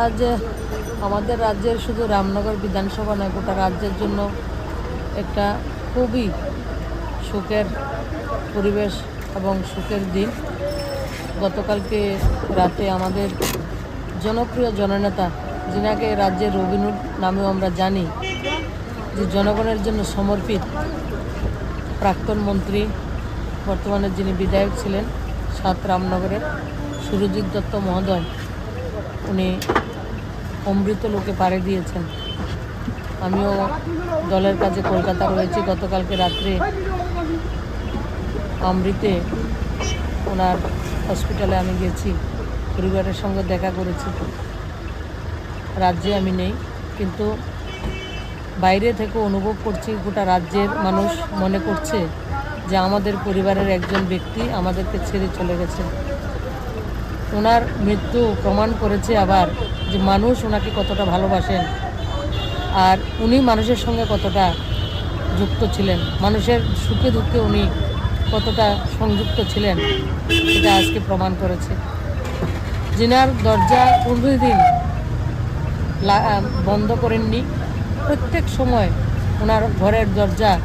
आज আমাদের রাজ্যের শুধু রামনগর বিধানসভা নয়, গোটা রাজ্যের জন্য একটা খুবই সুখের পরিবেশ এবং সুখের দিন। গতকালকে রাতে আমাদের জনপ্রিয় জননেতা, যিনাকে রাজ্যের রবিনুর নামেও আমরা জানি, যে জনগণের জন্য সমর্পিত প্রাক্তন মন্ত্রী, বর্তমানে যিনি বিধায়ক ছিলেন সাত রামনগরের সুরজিৎ দত্ত মহোদয়, উনি অমৃত লোকে পাড়ি দিয়েছেন। আমিও দলের কাজে কলকাতা রয়েছি। গতকালকে রাত্রে অমৃতে ওনার হসপিটালে আমি গেছি। পরিবারের সঙ্গে দেখা করেছি। রাজ্যে আমি নেই, কিন্তু বাইরে থেকে অনুভব করছি, গোটা রাজ্যের মানুষ মনে করছে যে আমাদের পরিবারের একজন ব্যক্তি আমাদেরকে ছেড়ে চলে গেছে ওনার মৃত্যু প্রমাণ করেছে আবার যে মানুষ ওনাকে কতটা ভালোবাসেন আর উনি মানুষের সঙ্গে কতটা যুক্ত ছিলেন মানুষের সুখে দুঃখে উনি কতটা সংযুক্ত ছিলেন সেটা আজকে প্রমাণ করেছে। জিনার দরজা লা- আহ, বন্ধ করেননি। প্রত্যেক সময় ওনার ঘরের দরজা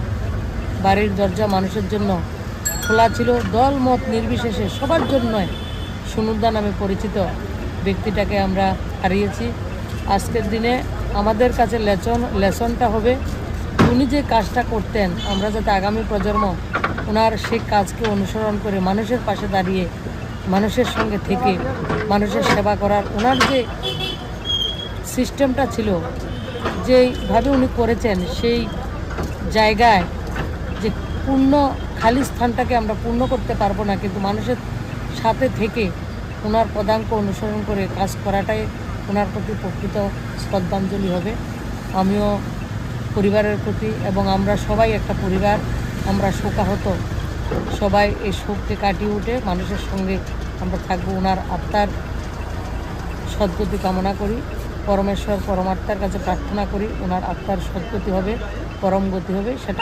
বাড়ির দরজা মানুষের জন্য খোলা ছিল। দল মত নির্বিশেষে সবার জন্যই সুনুদা নামে পরিচিত ব্যক্তিটাকে আমরা হারিয়েছি। আজকের দিনে আমাদের কাছে লেচন লেসনটা হবে, উনি যে কাজটা করতেন, আমরা যাতে আগামী প্রজন্ম ওনার সেই কাজকে অনুসরণ করে মানুষের পাশে দাঁড়িয়ে, মানুষের সঙ্গে থেকে মানুষের সেবা করার ওনার যে সিস্টেমটা ছিল, যেইভাবে উনি করেছেন, সেই জায়গায় যে পূর্ণ খালি স্থানটাকে আমরা পূর্ণ করতে পারব না, কিন্তু মানুষের সাথে থেকে ওনার পদাঙ্ক অনুসরণ করে কাজ করাটাই ওনার প্রতি প্রকৃত শ্রদ্ধাঞ্জলি হবে। আমিও পরিবারের প্রতি এবং আমরা সবাই একটা পরিবার, আমরা শোকাহত। সবাই এই শোককে কাটিয়ে উঠে মানুষের সঙ্গে আমরা থাকব ওনার আত্মার সদ্গতি কামনা করি। পরমেশ্বর, পরমাত্মার কাছে প্রার্থনা করি ওনার আত্মার সদ্গতি হবে, পরম গতি হবে, সেটা